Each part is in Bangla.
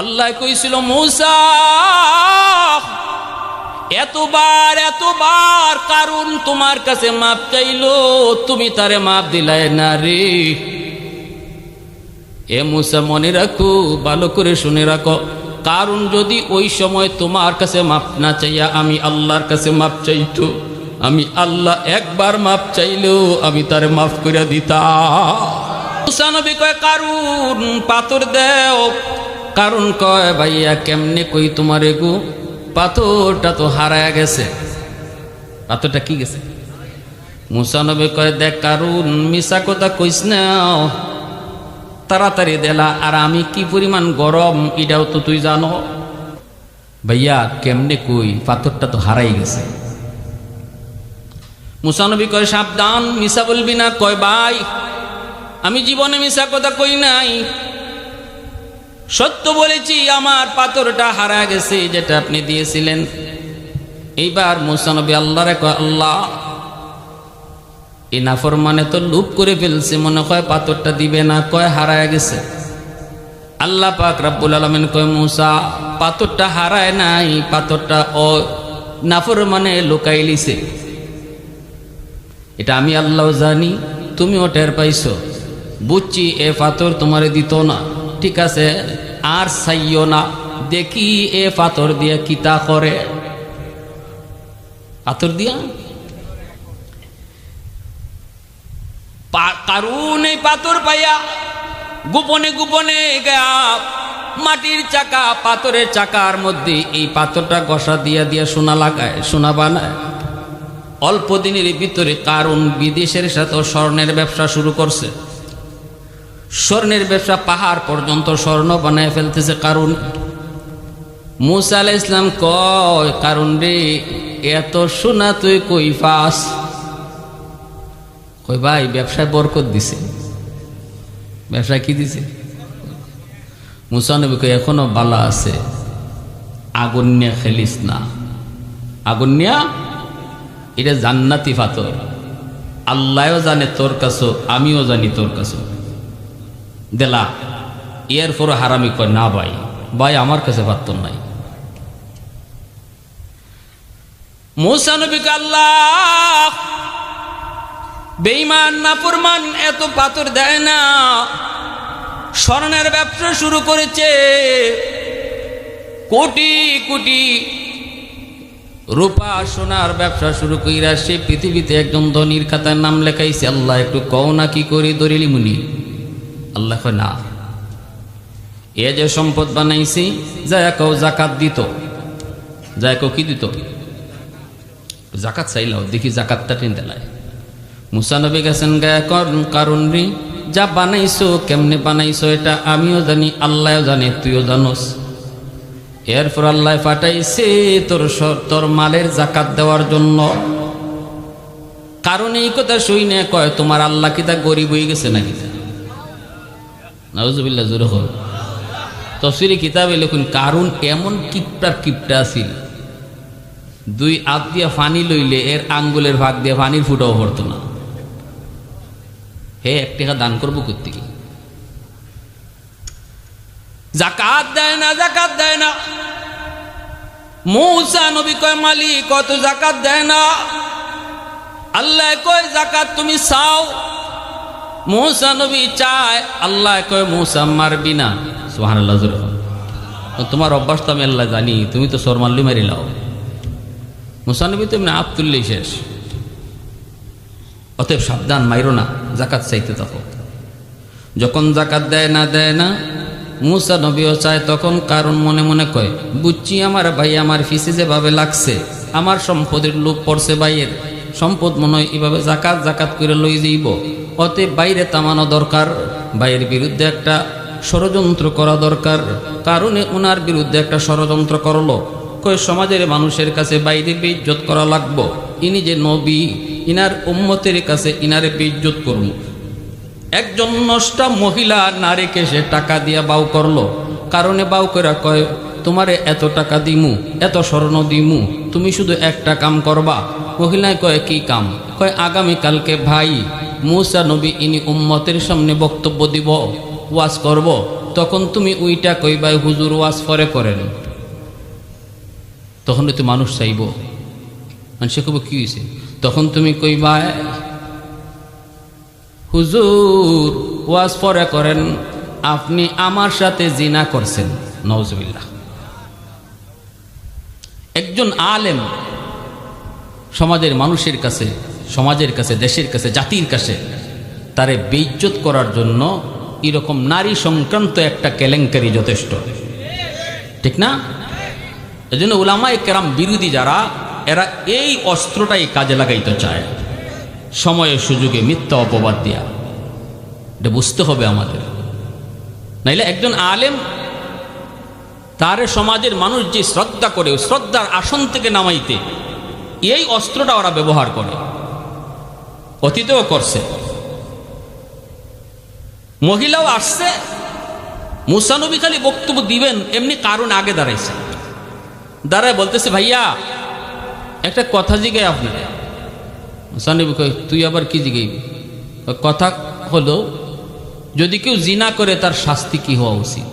আল্লাহ কইছিল, মৌসা, এতবার এতবার কারণ তোমার কাছে মাপ চাইলো, তুমি তারে মাপ দিলাই না রে। এ মুসা মনে রাখো, ভালো করে শুনে রাখো কারণ যদি ওই সময় তোমার কাছে মাপ না চাইয়া আমি আল্লাহর কাছে মাপ চাইতো, আমি আল্লাহ একবার মাপ চাইলেও আমি তারে মাফ করে কয় কারণ পাথর দেও কারণ কয়, ভাইয়া, কেমনে কই তোমার এগু? পাথরটা তো হারায় গেছে। পাথরটা কি গেছে? মুসা নবী কয়, দেখ কারণ মিশা কথা কইস না। তাড়াতাড়ি দেলা, আর আমি কি পরিমাণ গরম, এটাও তো তুই জানো। ভাইয়া, কেমনে কই? পাথরটা তো হারাই গেছে। মুসানবী কয়, সাবধান মিশা বলবি না। কয়, ভাই, আমি জীবনে মিশা কথা কই নাই। সত্য বলেছি, আমার পাথরটা হারা গেছে, যেটা আপনি দিয়েছিলেন। এইবার মুসানবী আল্লাহরে কয়, আল্লাহ, এই নাফর মানে তো লুপ করে ফেলছে, মনে কয় পাথরটা দিবে না, কয় হারায় গেছে। আল্লাহ পাক রাব্বুল আলমিন কয়, মুসা, পাথরটা হারায় নাই, পাথরটা ও নাফর মানে লুকাই লিছে এটা আমি আল্লাহ জানি, তুমিও টের পাইছো। বুঝছি, এ পাথর তোমারে দিত না। ঠিক আছে, আর চাইও না। দেখি এ পাথর দিয়ে কিতা করে। পাথর দিয়া? কারুন এই পাথর পাইয়া গোপনে গোপনে গা মাটির চাকা, পাথরের চাকার মধ্যে এই পাথরটা গসা দিয়া দিয়া সোনা লাগায়, সোনা বানায়। অল্প দিনের ভিতরে কারণ বিদেশের সাথে স্বর্ণের ব্যবসা শুরু করছে। স্বর্ণের ব্যবসা পাহাড় পর্যন্ত স্বর্ণ বানায় ফেলতেছে কারণ মুসা আলাহ ইসলাম কয় কারণ রে, এত সোনা তুই কই পাস? কই ভাই, ব্যবসায় বরকত দিছে। ব্যবসায় কি দিছে? মুসানবী কই এখনও বালা আছে। আগুন নিয়ে খেলিস না। আগুন নিয়া? এটা জান্নাতি ফাতর। আল্লাহও জানে তোর কাছে, আমিও জানি তোর কাছে। দেলা, এর পর হারামি কয়, না ভাই ভাই আমার কাছে পাত্তর নাই। মুসানবিক আল্লাহ বেইমান নাফরমান এত পাথর দেয় না। স্বর্ণের ব্যবসা শুরু করেছে, কোটি কোটি রূপা সোনার ব্যবসা শুরু কইরা সে পৃথিবীতে একজন ধনির খাতার নাম লেখাইছে, আল্লাহ একটু কও না কি করি দরিলি মুনি। আল্লাহ কয়, না। এ যে সম্পদ বানাইছি, যায় কও জাকাত দিত। যায় কও কি দিত? জাকাত চাইলাও, দেখি জাকাতটা টেন দেলায় মুসানবী গেছেন গায়ে কারণ রি, যা বানাইছো, কেমনে বানাইছো এটা আমিও জানি, আল্লাহও জানে, তুইও জানোস। এরপর আল্লাহ পাঠাইছে তোর তোর মালের জাকাত দেওয়ার জন্য। কারণ এই কথা শুই না, কয়, তোমার আল্লাহ কি তা গরিব হয়ে গেছে নাকি? নাউজুবিল্লা জোর হল। তফসিরি কিতাবে লিখুন কারণ এমন কিপটার কিপটা আছিল? দুই আত দিয়া ফানি লইলে এর আঙ্গুলের ভাগ দিয়ে ফানির ফুটাও পড়তো না। হে এক টাকা দান করব কি জাকাত দেয় না জাকাত দেয় না। মৌসা নবী কয় মালিক কত জাকাত দেয় না। আল্লাহ কয় জাকাত তুমি চাও। মৌসা নবী চায়, আল্লাহ কয়, মৌসা, মারবি না। সোহান আল্লাহ তোমার অভ্যাস তো আমি আল্লাহ জানি, তুমি তো সরমাল্লি মারি লাও। মুসানবী তো এমনি আপ শেষ। অতএব সাবধান, মাইরো না জাকাত চাইতে তখন যখন জাকাত দেয় না দেয় না, মুসা নবীও চায়, তখন কারণ মনে মনে কয় বুঝছি আমার ভাই, আমার ফিসে যেভাবে লাগছে, আমার সম্পদের লোক পড়ছে ভাইয়ের। সম্পদ মনে হয় এভাবে জাকাত জাকাত করে লই যাইব। অতএব বাইরে তামানো দরকার, বাইরের বিরুদ্ধে একটা ষড়যন্ত্র করা দরকার। কারণে ওনার বিরুদ্ধে একটা ষড়যন্ত্র করল। কয়, সমাজের মানুষের কাছে বাইরে বেইজ্জত করা লাগবো? ইনি যে নবী, ইনার উম্মতের কাছে ইনারে বেইজ্জত করুন। একজন নষ্টা মহিলা নারীকে সে টাকা দিয়া বাউ করল। কারণে বাউ করে কয়, তোমারে এত টাকা দিমু, এত স্বর্ণ দিমু, তুমি শুধু একটা কাম করবা? মহিলায় কয়, কি কাম? কয়, আগামীকালকে ভাই মুসা নবী ইনি উম্মতের সামনে বক্তব্য দিব, ওয়াজ করব, তখন তুমি উইটা কইবাই হুজুর ওয়াজ পরে করেন। তখন তো মানুষ চাইব। মানুষে কব কি হয়েছে তখন তুমি কইবাই, হুজুর ওয়াজ পরে করেন, আপনি আমার সাথে জিনা করছেন। নওজবিল্লাহ একজন আলেম সমাজের মানুষের কাছে সমাজের কাছে, দেশের কাছে, জাতির কাছে তারে বেইজ্জত করার জন্য এরকম নারী সংক্রান্ত একটা কেলেঙ্কারি যথেষ্ট। ঠিক না? এই জন্য উলামায় কেরাম বিরোধী যারা, এরা এই অস্ত্রটাই কাজে লাগাইতে চায়। সময়ের সুযোগে মিথ্যা অপবাদ দিয়া। এটা বুঝতে হবে আমাদের। নাইলে একজন আলেম তারে সমাজের মানুষ যে শ্রদ্ধা করে, শ্রদ্ধার আসন থেকে নামাইতে, এই অস্ত্রটা ওরা ব্যবহার করে। অতীতেও করছে। মহিলাও আসছে। মুসানবী খালি বক্তব্য দিবেন, এমনি কারণ আগে দাঁড়াইছে। দাঁড়ায় বলতেছে, ভাইয়া, একটা কথা জিগাই আপনার মুসানবী কয়, তুই আবার কি জিগাইবি? কথা হলো, যদি কেউ জিনা করে, তার শাস্তি কি হওয়া উচিত?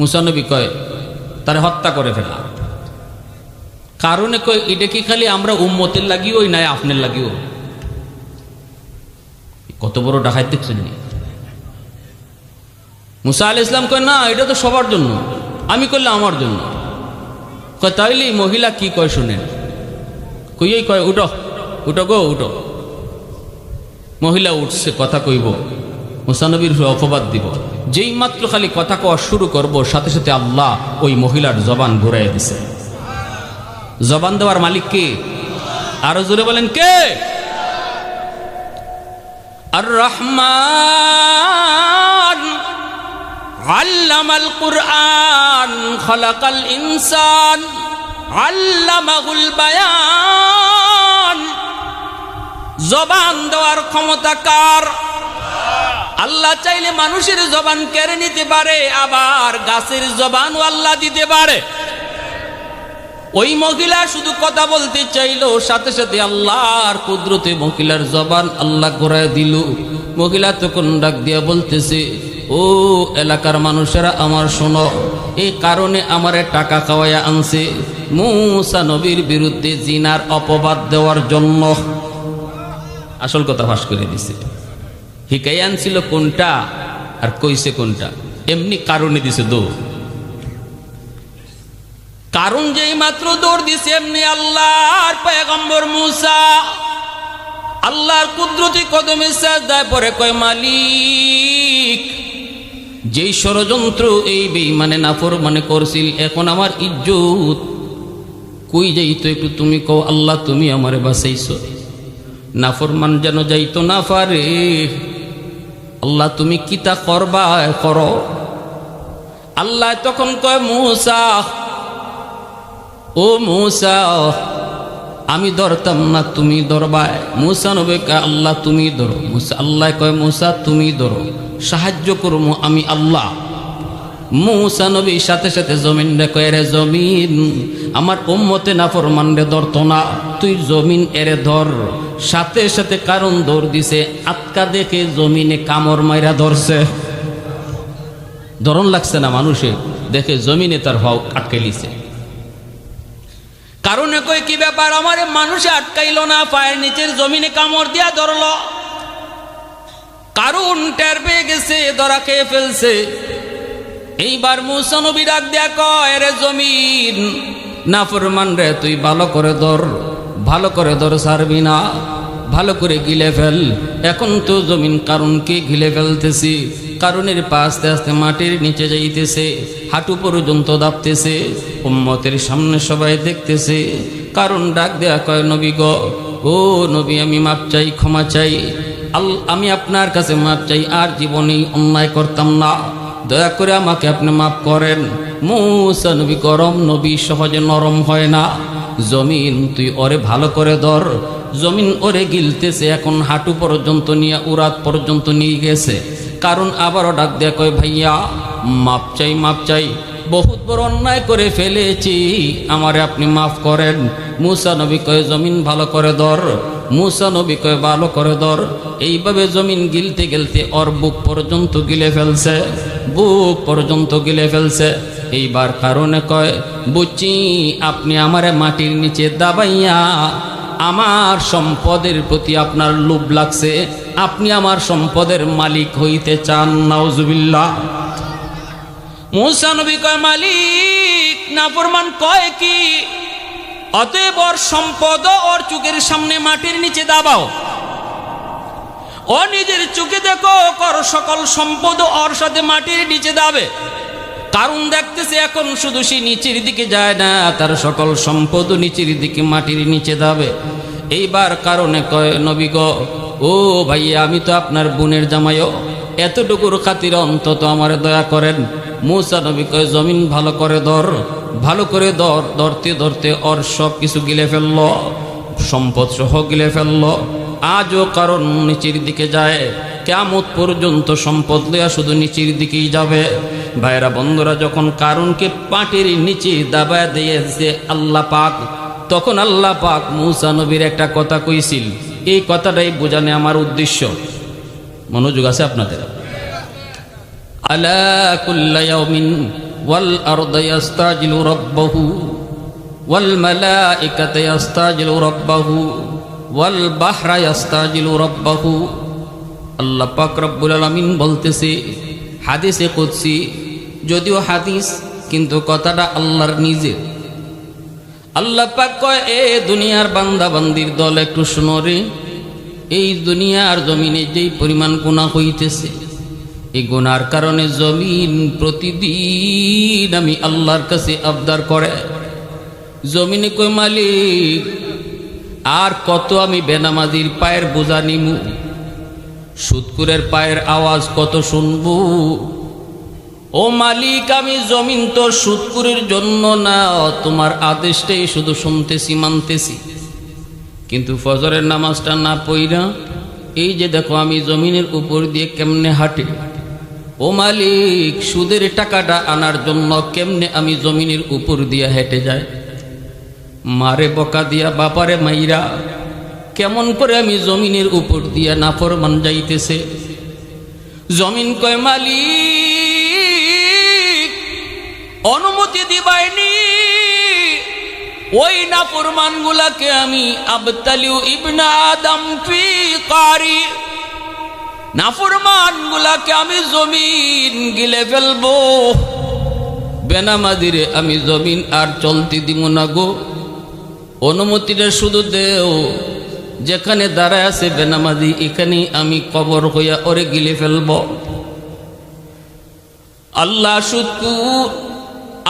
মুসানবী কয়, তারে হত্যা করে ফেলা কারণে কয়, এটা কি খালি আমরা উম্মতের লাগিও নাই আপনার লাগিও? কত বড় ডাকাত দেখছেন? মুসা আল ইসলাম কয়, না, এটা তো সবার জন্য। আমি করলে আমার জন্য। কয়, তাইলে মহিলা কি কয় শুনেন? কইয়েই কয়, উঠো উঠো গো, উঠো। মহিলা উঠছে, কথা কইব। মুসানবীর অপবাদ দিব। যেই মাত্র খালি কথা কওয়া শুরু করব, সাথে সাথে আল্লাহ ওই মহিলার জবান ঘুরাই দিছে। জবান দেওয়ার মালিক কে? আরও জোরে বলেন, কে? আর রহমান আল্লামাল কুরআন, খলাকাল ইনসান। আল্লামাহুল বায়ান। জবান দেওয়ার ক্ষমতা কার? আল্লাহ চাইলে মানুষের জবান কেড়ে নিতে পারে, আবার গাছের জবানও আল্লাহ দিতে পারে। ওই মহিলা শুধু কথা বলতে চাইলো, সাথে সাথে আল্লাহর কুদরতে মহিলার জবান আল্লাহ ঘোরায় দিল। মহিলা তখন ডাক দিয়া বলতেছে, ও এলাকার মানুষেরা, আমার শোনো এই কারণে আমারে টাকা খাওয়াইয়া আনছে। মূসা নবীর বিরুদ্ধে জিনার অপবাদ দেওয়ার জন্য। আসল কথা ফাঁস করে দিছে। হিকাই আনছিল কোনটা আর কইছে কোনটা? এমনি কারণে দিছে দৌড় কারণ যেই মাত্র দৌড় দিছে, এমনি আল্লাহর পয়গম্বর মুসা, আল্লাহর কুদরতি কদমে সাজদায় পরে কয়, মালিক, যেই ষড়যন্ত্র এই বেইমানে নাফর মানে করছিল, এখন আমার ইজ্জত কই যাইতো একটু তুমি কও, আল্লাহ তুমি আমারে বাঁচাইছো। নাফরমান যেন যাইতো না পারে, আল্লাহ তুমি কিতা করবা করো। আল্লাহ তখন কয়, মূসা ও মূসা, আমি ধরতাম না, তুমি ধরবায় মূসা নবে কয়, আল্লাহ, তুমি ধরো। মুসা আল্লাহ কয়, মূসা, তুমি ধরো। সাহায্য করব আমি আল্লাহ। মূসা নবী সাথে সাথে জমিন রে কয়, রে জমিন, আমার উম্মতে নাফরমান রে ধরত না। তুই জমিন এরে ধর। সাথে সাথে কারণ দৌড় দিছে, আটকা দেখে জমিনে কামড় মাইরা ধরছে। ধরন লাগছে না মানুষে দেখে জমিনে তার হক আটকে লিছে কারণে কই কি ব্যাপার? আমারে মানুষে আটকাইল না, পায়ের নিচের জমিনে কামড় দিয়া ধরল। কারণ টের পেয়ে গেছে, ধরা খেয়ে ফেলছে। এইবার মুসানবী ডাক দেয়া কয় রে না নাফরমান রে, তুই ভালো করে ধর, ভালো করে ধর, সারবি না। ভালো করে গিলে ফেল। এখন তো জমিন কারণকে গিলে ফেলতেছি। কারণের পা আস্তে আস্তে মাটির নিচে যাইতেছে। হাঁটু পর্যন্ত দাপতেছে। উম্মতের সামনে সবাই দেখতেছে। কারণ ডাক দেয়া কয়, নবী গ, ও নবী, আমি মাপ চাই, ক্ষমা চাই। আল, আমি আপনার কাছে মাপ চাই, আর জীবনেই অন্যায় করতাম না। দয়া করে আমাকে আপনি মাফ করেন। মৌসা নবী গরম, নবী সহজে নরম হয় না। জমিন তুই ওরে ভালো করে ধর। জমিন ওরে গিলতেছে, এখন হাঁটু পর্যন্ত নিয়ে, উরাত পর্যন্ত নিয়ে গেছে। কারণ আবারও ডাক দেয়া কয়, ভাইয়া, মাপ চাই মাপ চাই। বহুত বড় অন্যায় করে ফেলেছি, আমারে আপনি মাফ করেন। মুসা নবী কয়, জমিন ভালো করে ধর। মুসা নবী কয়, ভালো করে ধর। এইভাবে জমিন গিলতে গিলতে ওর বুক পর্যন্ত গিলে ফেলছে, বুক পর্যন্ত গিলে ফেলছে। এইবার কারণে কয় বুচি আপনি আমারে মাটির নিচে দাবাইয়া আমার সম্পদের প্রতি আপনার লোভ লাগছে। আপনি আমার সম্পদের মালিক হইতে চান, নাউজুবিল্লাহ। মুসা নবী কয়, মালিক, নাফরমান কয় কি, অতএব ওর সম্পদ ওর চোখের সামনে মাটির নিচে দাবাও। ও নিজের চোখে দেখো, কর সকল সম্পদ ওর সাথে মাটির নিচে দাবে। কারণ দেখতেছে এখন শুধু সে নিচের দিকে যায় না, তার সকল সম্পদ নিচের দিকে মাটির নিচে দাবে এইবার কারণে কয়, নবী গো, ও ভাইয়া, আমি তো আপনার বোনের জামাইও। এতটুকুর খাতির অন্তত আমার দয়া করেন। মুসা নবী কয়, জমিন ভালো করে ধর, ভালো করে ধর, ধরতে ধরতে ওর সব কিছু গিলে ফেলল সম্পদ সহ গিলে ফেলল। আজও কারণ নিচের দিকে যায়। কেমত পর্যন্ত সম্পদ লইয়া শুধু নিচের দিকেই যাবে। ভাইরা, বন্ধুরা, যখন কারণকে পাটির নিচে দাবায় দিয়েছে আল্লাহ পাক, তখন আল্লাহ পাক মুসা নবীর একটা কথা কইছিল। এই কথাটাই বোঝানো আমার উদ্দেশ্য। মনোযোগ আছে আপনাদের? আলা ওয়াল ওয়াল ওয়াল আল্লাহ পাক রব্বুল আলামিন বলতেছে, হাদিসে কুদসি, যদিও হাদিস, কিন্তু কথাটা আল্লাহর নিজের। আল্লাহ পাক কয়, এ দুনিয়ার বান্দা বান্দির দল, একটু শুনো রে। এই দুনিয়ার জমিনে যেই পরিমাণ গুণা হইতেছে, এই গুনার কারণে জমিন প্রতিদিন আমি আল্লাহর কাছে আবদার করে। জমিনে কই মালিক, আর কত আমি বেনামাজির পায়ের বোঝা নিমু? সুৎকুরের পায়ের আওয়াজ কত শুনব? ও মালিক, আমি জমিন তো সুৎকুরের জন্য না, তোমার আদেশটাই শুধু শুনতেছি, মানতেছি। কিন্তু ফজরের নামাজটা না পইরা, এই যে দেখো আমি জমিনের উপর দিয়ে কেমনে হাঁটে। ও মালিক, সুদের টাকাটা আনার জন্য কেমনে আমি জমিনের উপর দিয়ে হেঁটে যাই? মারে বকা দিয়া বাপারে মাইরা কেমন করে আমি জমিনের উপর দিয়া নাফরমান যাইতেছে? জমিন কয়, মালিক, অনুমতি দিবাইনি। ওই নাফরমান গুলাকে আমি আবতালিউ ইবনা আদম ফি কারি। নাফরমান গুলাকে আমি জমিন গিলে ফেলব। বেনামাদিরে আমি জমিন আর চলতে দিব না গো। অনুমতিটা শুধু দেও। যেখানে দাঁড়ায় আছে বেনামাজি এখানে আমি কবর হইয়া ওরে গিলে ফেলব। আল্লাহ সুৎকুর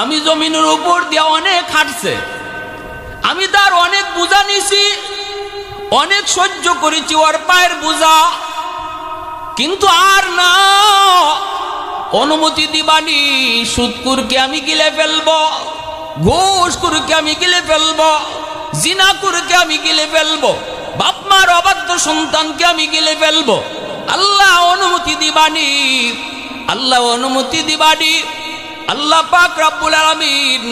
আমি জমিনের উপর দিয়ে অনেক হাঁটছে। আমি তার অনেক বোঝা নিছি, অনেক সহ্য করেছি ওর পায়ের বোঝা। কিন্তু আর না, অনুমতি দিবানি সুৎকুরকে আমি গিলে ফেলব ঘুষকুরকে আমি গিলে ফেলব জিনাকুরকে আমি গিলে ফেলব। বাপমার অবাধ্য সন্তানকে আমি গিলে ফেলব। আল্লাহ অনুমতি দিবানি। আল্লাহ অনুমতি দিবানি। আল্লাহ পাক রব্বুল আলামিন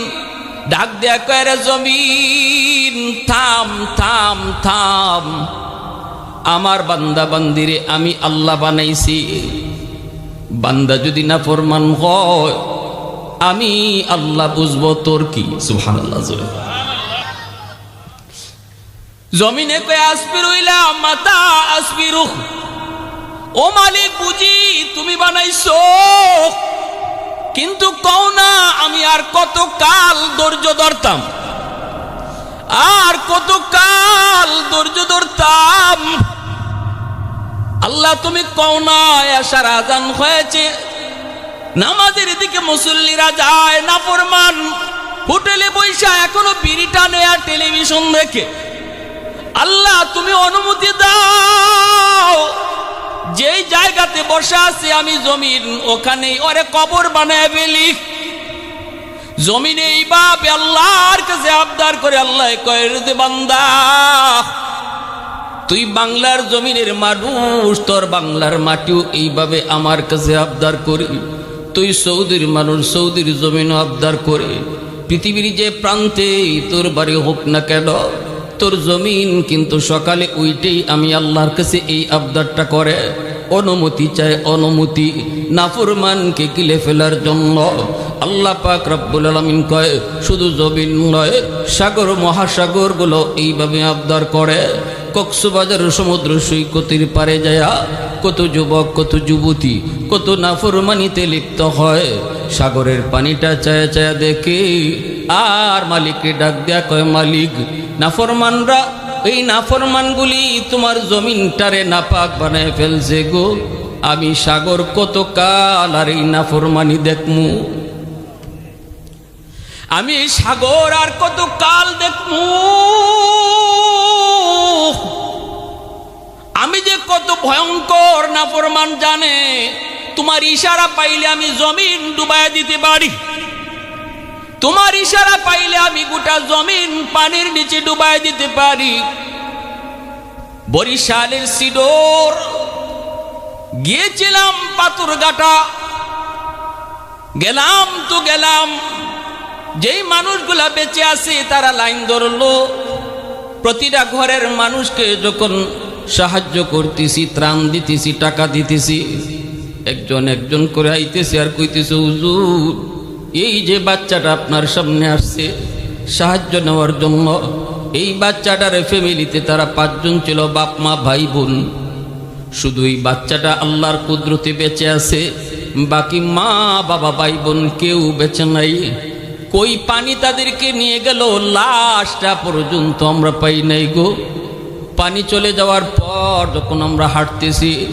ডাক দেয়া কয়ের জমিন, থাম থাম থাম। আমার বান্দা বান্দিরে আমি আল্লাহ বানাইছি। বান্দা যদি না ফরমান হয়, আমি আল্লাহ বুঝব তোর কি? সুবহানাল্লাহ, জোরে জমিনে কয়ে আসবি রইলা? মাতা আসবি রুখ ও মালিক, বুঝি তুমি বানাইছো? কিন্তু কও না, আমি আর কত কাল ধৈর্য ধরতাম? আর কত কাল ধৈর্য ধরতাম? আল্লাহ তুমি কও না আসার আজান হয়েছে। নামাজের দিকে মুসল্লিরা যায় না ফরমান হোটেলে বৈশা এখনও বিড়ি টানে আর টেলিভিশন দেখে। আল্লাহ, তুমি অনুমতি দাও। যেই জায়গাতে বসে আছে আমি জমিন ওখানে ওরে কবর বানায় ফেলি। জমিনে এইভাবে আল্লাহর কাছে আবদার করে, আল্লাহ কয়ের দে বান্দা, তুই বাংলার জমিনের মানুষ, তোর বাংলার মাটিও এইভাবে আমার কাছে আবদার করি। তুই সৌদির মানুষ, সৌদির জমিনও আবদার করে। পৃথিবীর যে প্রান্তে তোর বাড়ি হোক না কেন তোর জমিন, কিন্তু সকালে উইটেই আমি আল্লাহর কাছে এই আবদারটা করে, অনুমতি চায় অনুমতি, নাফরমানকে গিলে ফেলার জন্য। আল্লাহ পাক রব্বুল আলমিন কয়, শুধু জমিন নয়, সাগর, মহাসাগরগুলো এইভাবে আবদার করে। কক্সবাজার, সমুদ্র সৈকতির পারে যায়া কত যুবক, কত যুবতী, কত নাফরমানিতে লিপ্ত হয়। সাগরের পানিটা চায়া চায়া দেখে, আর মালিককে ডাক দেয়া কয়, মালিক নাফরমানরা, এই নাফরমানগুলি তোমার জমিনটারে নাপাক বানায় ফেলছে গো। আমি সাগর কত কাল আর এই নাফরমানি দেখমু? আমি সাগর আর কত কাল দেখমু? আমি যে কত ভয়ঙ্কর নাফরমান জানে, তোমার ইশারা পাইলে আমি জমিন ডুবাই দিতে পারি। তোমার ইশারা পাইলে আমি গোটা জমিন পানির নিচে ডুবাই দিতে পারি। বরিশালের সিডোর, গিয়েছিলাম পাথর গাটা গেলাম তো গেলাম, যেই মানুষগুলা বেঁচে আছে তারা লাইন ধরলো। প্রতিটা ঘরের মানুষকে যখন সাহায্য করতেছি, ত্রাণ দিতেছি, টাকা দিতেছি, একজন একজন করে আইতেছে আর কইতেছে, হুজুর এই যে বাচ্চাটা আপনার সামনে আসছে, সাহায্য নেওয়ার জন্য, এই বাচ্চাটার ফ্যামিলিতে তারা পাঁচজন ছিল, বাপ, মা, ভাই, বোন। শুধু এই বাচ্চাটা আল্লাহর কুদরতে বেঁচে আছে, বাকি মা, বাবা, ভাই, বোন কেউ বেঁচে নাই। কই পানি তাদেরকে নিয়ে গেল, লাশটা পর্যন্ত আমরা পাই নাই গো। পানি চলে যাওয়ার পর যখন আমরা হাঁটতেছি,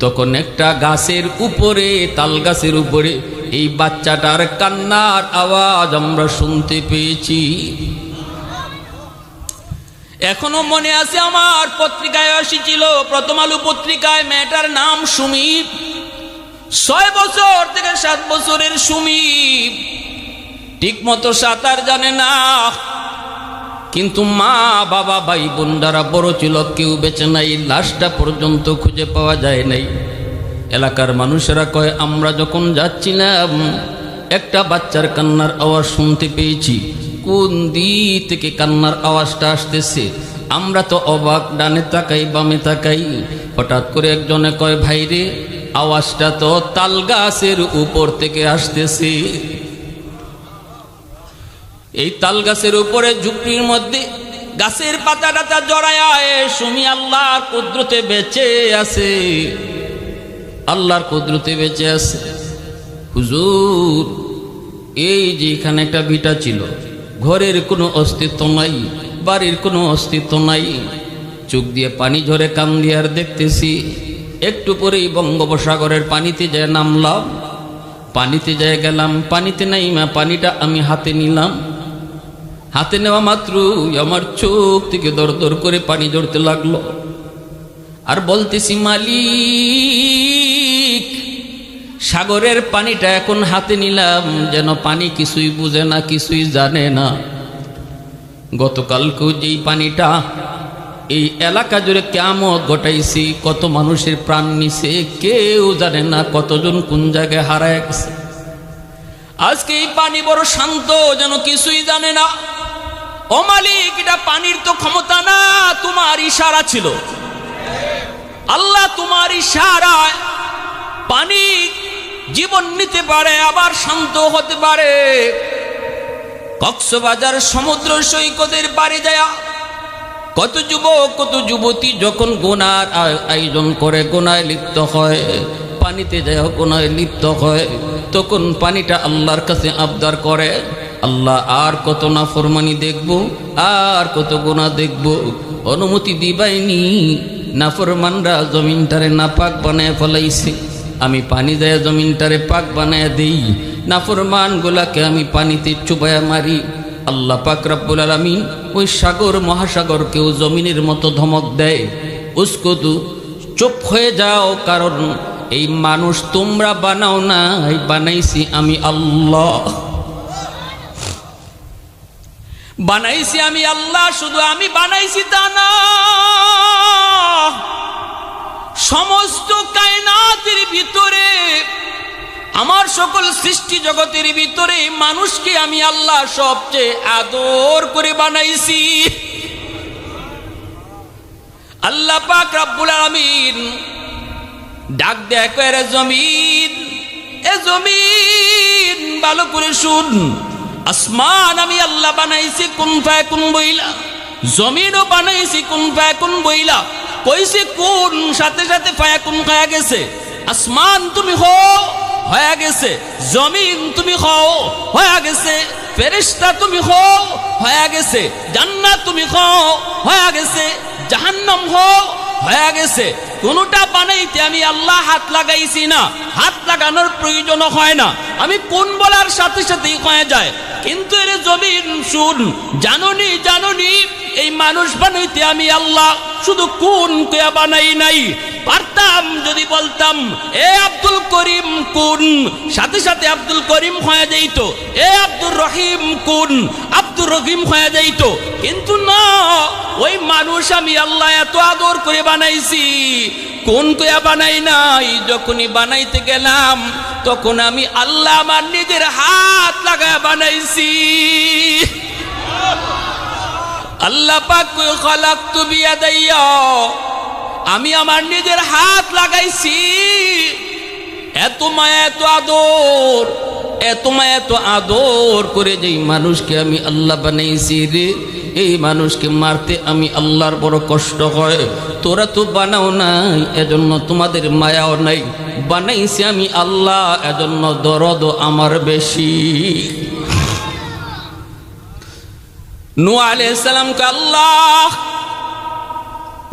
তখন একটা গাছের উপরে, তাল গাছের উপরে এই বাচ্চাটার কান্নার আওয়াজ আমরা শুনতে পেয়েছি। এখনও মনে আছে আমার পত্রিকায় এসেছিল, প্রথম আলু পত্রিকায় মেয়েটার নাম সুমিপ ছয় বছর থেকে সাত বছরের সুমিপ ঠিক মতো সাঁতার জানে না। কিন্তু মা, বাবা, ভাই বোন যারা বড় ছিল, কেউ বেঁচে নাই, লাশটা পর্যন্ত খুঁজে পাওয়া যায় নাই। এলাকার মানুষেরা কয়, আমরা যখন যাচ্ছিলাম, একটা বাচ্চার কান্নার আওয়াজ শুনতে পেয়েছি। কোন দিক থেকে কান্নার আওয়াজটা আসতেছে? আমরা তো অবাক, ডানে তাকাই, বামে তাকাই। হঠাৎ করে একজনে কয় ভাইরে আওয়াজটা তো তাল গাছের উপর থেকে আসতেছে। এই তাল গাছের উপরে ঝুপড়ির মধ্যে গাছের পাতা টাতা জড়ায় সুমি আল্লাহর কুদরতে বেঁচে আছে। আল্লাহর কুদরতে বেঁচে আছে। হুজুর, এই যে এখানে একটা ভিটা ছিল, ঘরের কোনো অস্তিত্ব নাই, বাড়ির কোনো অস্তিত্ব নাই। চোখ দিয়ে পানি ঝরে কান দিয়ে আর দেখতেছি, একটু পরেই বঙ্গোপসাগরের পানিতে যায় নামলাম। পানিতে যায় গেলাম, পানিতে নাই মা পানিটা আমি হাতে নিলাম। হাতে নেওয়া মাত্র আমার চোখ থেকে দর দর করে পানি ঝরতে লাগল। আর বলতেছি, মালিক সাগরের পানিটা এখন হাতে নিলাম, যেন পানি কিছুই বুঝে না, কিছুই জানে না। গতকালকেও যেই পানিটা, এই এলাকা জুড়ে কেমন ঘটাইছি, কত মানুষের প্রাণ নিছে, কেউ জানে না কতজন কোন জায়গায় হারায় গেছে। আজকে এই পানি বড় শান্ত, যেন কিছুই জানে না। ও মালিক, এটা পানির তো ক্ষমতা না, তোমার ইশারা ছিল। আল্লাহ তোমার ইশারায় পানি জীবন নিতে পারে, আবার শান্ত হতে পারে। কক্সবাজার সমুদ্র সৈকতের পারে যায়। কত যুবক, কত যুবতী যখন গোনার আয়োজন করে, গোনায় লিপ্ত হয়, পানিতে যায়, গোনায় লিপ্ত হয়, তখন পানিটা আল্লাহর কাছে আবদার করে, আল্লাহ, আর কত না ফরমানি দেখব, আর কত গোনা দেখব, অনুমতি দিবাইনি, নাফরমানরা জমিনটারে নাপাক বানায় ফলাইছে। আমি পানি দেয় জমিনটারে পাক বানায় দেই। নাফরমান গুলাকে আমি পানিতে চুবায়া মারি। আল্লাহ পাক রব্বুল আলামিন ওই সাগর মহাসাগরকেও জমিনের মতো ধমক দেয়। উস্কুতু চুপ হয়ে যাও, কারণ এই মানুষ তোমরা বানাও না এই বানাইছি আমি আল্লাহ। বানাইছি আমি আল্লাহ, শুধু আমি বানাইছি তা না। সমস্ত কায়নাতের ভিতরে আমার সকল সৃষ্টি জগতের ভিতরে মানুষকে আমি আল্লাহ সবচেয়ে আদর করে বানাইছি। আল্লাহ পাক রব্বুল আলামিন ডাক কয়, রে জমিন এ জমিন ভালো করে শুন। আসমান আমি আল্লাহ বানাইছি কোন ফায় কোন বইলা? জমিনও বানাইছি কোন ফায় কোন বইলা? কইছি, কোন? সাথে সাথে ফায়া কোন খায়া গেছে। আসমান তুমি হো হয়ে গেছে। জমিন তুমি হও, হয়ে গেছে। ফেরেশতা তুমি হো হয়ে গেছে। জান্নাত তুমি হও, হয়ে গেছে। জাহান্নাম হো হয়ে গেছে। কোনটা বানাইতে আমি আল্লাহ হাত লাগাইছি না। হাত লাগানোর প্রয়োজন হয় না। আমি কোন বলার সাথে সাথেই হয়ে যায়। কিন্তু এর জমিন, শুন, জাননি জাননি এই মানুষ বানাইতে আমি আল্লাহ শুধু কোন কেয়া বানাই নাই। পারতাম যদি বলতাম, এ আব্দুল করিম কোন? সাথে সাথে আব্দুল করিম হয়ে যাইত। এ আব্দুর রহিম কোন? আব্দুর রহিম হয়ে যাইত। কিন্তু না, ওই মানুষ আমি আল্লাহ এত আদর করে বানাইছি। কোন কয়া বানাই নাই, যখনই বানাইতে গেলাম, তখন আমি আল্লাহ আমার নিজের হাত লাগায় বানাইছি। আল্লাহ আমি আমার নিজের হাত লাগাইছি। এত মায়া, এত আদর, এত মায়া, এত আদর করে যেই মানুষকে আমি আল্লাহ বানাইছি রে, এই মানুষকে মারতে আমি আল্লাহর বড় কষ্ট হয়। তোরা তো বানাও নাই, এজন্য তোমাদের মায়াও নাই। বানাইছি আমি আল্লাহ, এজন্য দরদ আমার বেশি। নু আলাইহিস সালাম কে আল্লাহ,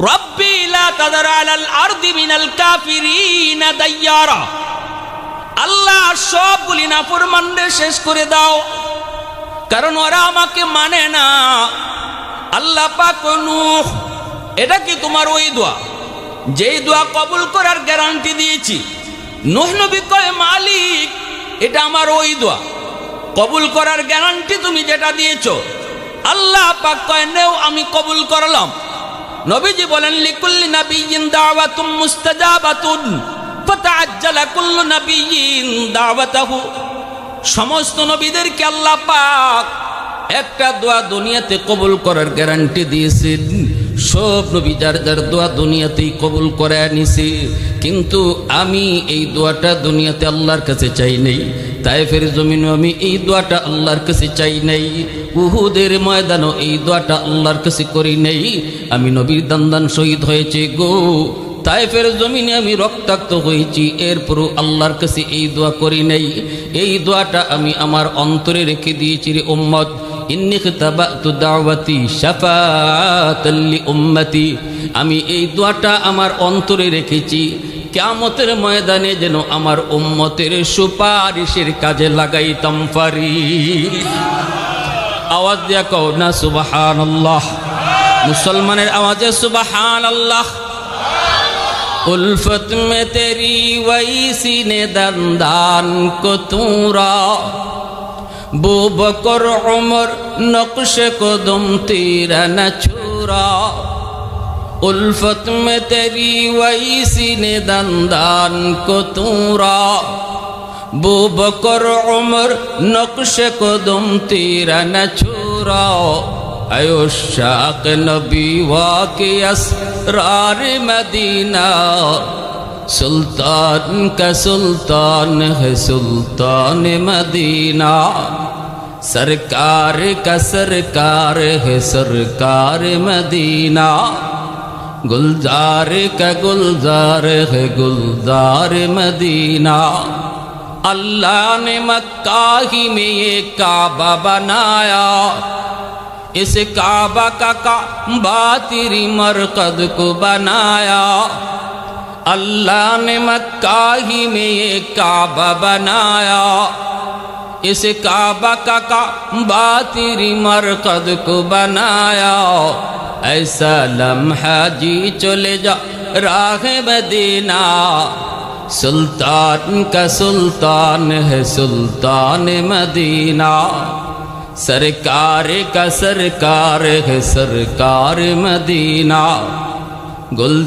রব্বি লা তাদার আলাল আরদি মিনাল কাফিরিনা দাইয়ারা, আল্লাহ সবগুলি নাফরমানদের শেষ করে দাও, কারণ ওরা আমাকে মানে না। আল্লাহ পাক নূহ, এটা কি তোমার ওই দোয়া? যেই দোয়া কবুল করার গ্যারান্টি দিয়েছি। নূহ নবী মালিক, এটা আমার ওই দোয়া। কবুল করার গ্যারান্টি তুমি যেটা দিয়েছ আল্লাহ পাক কয়, নেও, আমি কবুল করলাম। নবীজি বলেন, লিকুল্লি নাবিয়িন দাওয়াতুম মুস্তাজাবাতুন, ফাতাআজ্জালা কুল্লু নাবিয়িন দাওয়াতাহু। সমস্ত নবীদেরকে আল্লাহ পাক একটা দোয়া দুনিয়াতে কবুল করার গ্যারান্টি দিয়েছেন। সব নবী যার যার দোয়া দুনিয়াতেই কবুল করে আনিছে কিন্তু আমি এই দোয়াটা দুনিয়াতে আল্লাহর কাছে চাই নেই। তাই ফের জমিন আমি এই দোয়াটা আল্লাহর কাছে চাই নাই। উহুদের ময়দানও এই দোয়াটা আল্লাহর কাছে করি নেই। আমি নবীর দান্দান শহীদ হয়েছে গো। তাই ফের জমিনে আমি রক্তাক্ত হয়েছি, এরপরও আল্লাহর কাছে এই দোয়া করি নাই। এই দোয়াটা আমি আমার অন্তরে রেখে দিয়েছি রে উম্মতি। আমি এই দোয়াটা আমার অন্তরে রেখেছি। কিয়ামতের ময়দানে যেন আমার উম্মতের সুপারিশের কাজে লাগাইতাম পারি আওয়াজ দিয়া কও না সুবহানাল্লাহ মুসলমানের আওয়াজে সুবহানাল্লাহ उल्फत में तेरी वैसी ने दंदान को तूरा बो बकर उमर नक्श को दुम तेरा न छुरा उल्फत में तेरी वैसी ने दंदान को तूरा बो बकर उमर नक्श को दुम तेरा न छुरा अयो शाक नबी वाके असरार मदीना सुल्तान का सुल्तान है सुल्तान मदीना सरकार का सरकार है सरकार मदीना गुलजार का गुलजार है गुलजार मदीना। अल्लाह ने मक्का ही में ये काबा बनाया। इस काबा का काबा तेरी मरकद को बनाया। अल्लाह ने मक्का ही में ये काबा बनाया। इस काबा का काबा तेरी मरकद को बनाया। ऐसा लम्हा जी चले जा राह मदीना। सुल्तान का सुल्तान है सुल्तान मदीना। सरकार का सरकार है सरकार मदीना। गुल